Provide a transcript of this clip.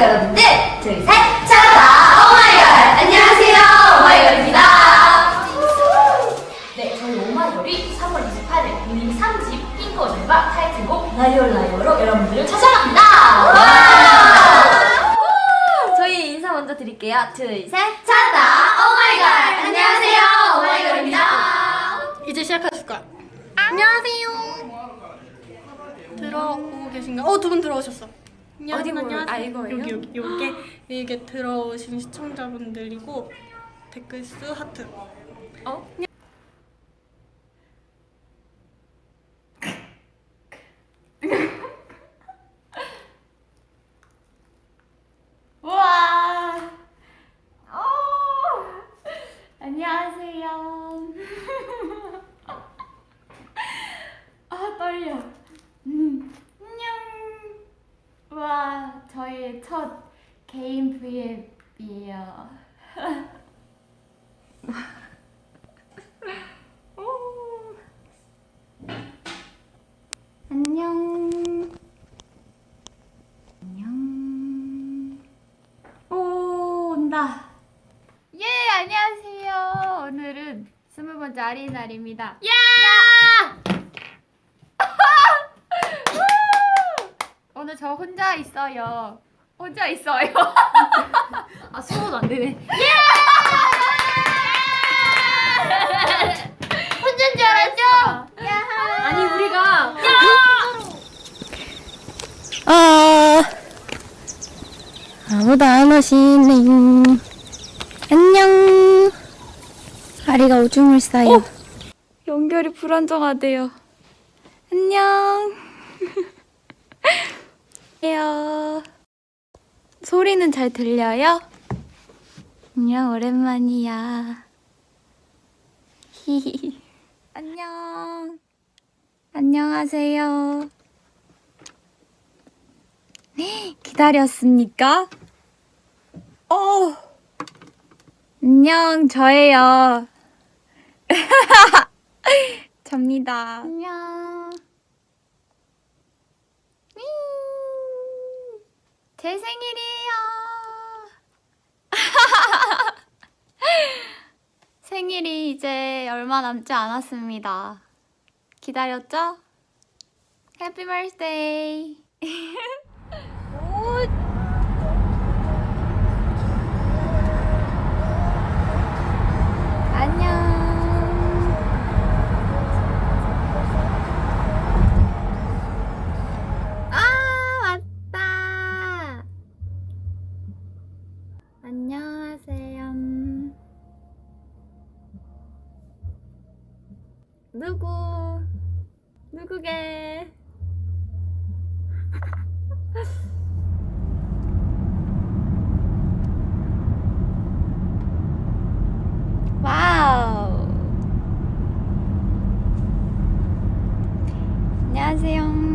여러분들 둘, 셋, 찾았다! 오마이걸! 안녕하세요, 오마이걸입니다. 네, 저희 오마이걸이 3월 28일 미니 3집 핑크오늘과 타이틀곡 라이올 라이올로 여러분들을 찾아갑니다. 와! 저희 인사 먼저 드릴게요. 둘, 셋, 찾았다! 오마이걸! 안녕하세요, 오마이걸입니다. 이제 시작하실 거야. 안녕하세요. 들어오고 계신가? 어, 두 분 들어오셨어. 안녕, 어디 보여? 안녕하세요. 아, 이거예요? 여기 여기 요게 이게 들어오신 시청자분들이고 댓글 수 하트. 어? 우와! 어! 안녕하세요. 아, 떨려. 음, 안녕. 우와, 저희 첫 개인 브이앱이에요. 오. 안녕. 안녕. 오, 온다. 예, 안녕하세요. 오늘은 스무 번째 아린 날입니다. 야! 오늘 저 혼자 있어요. 혼자 있어요. 아, 수호도 안 되네. 혼자인 줄 알았죠? 아니, 우리가. 아, 아무도 안 오시네. 안녕. 아리가 오줌을 싸요. 연결이 불안정하대요. 안녕. 해요. 소리는 잘 들려요? 안녕, 오랜만이야. 히히. 안녕. 안녕하세요. 기다렸습니까? 어. 안녕, 저예요. 접니다. 안녕. 제 생일이에요. 생일이 이제 얼마 남지 않았습니다. 기다렸죠? 해피 버스데이. 누구? 누구게? 와우. 안녕하세요.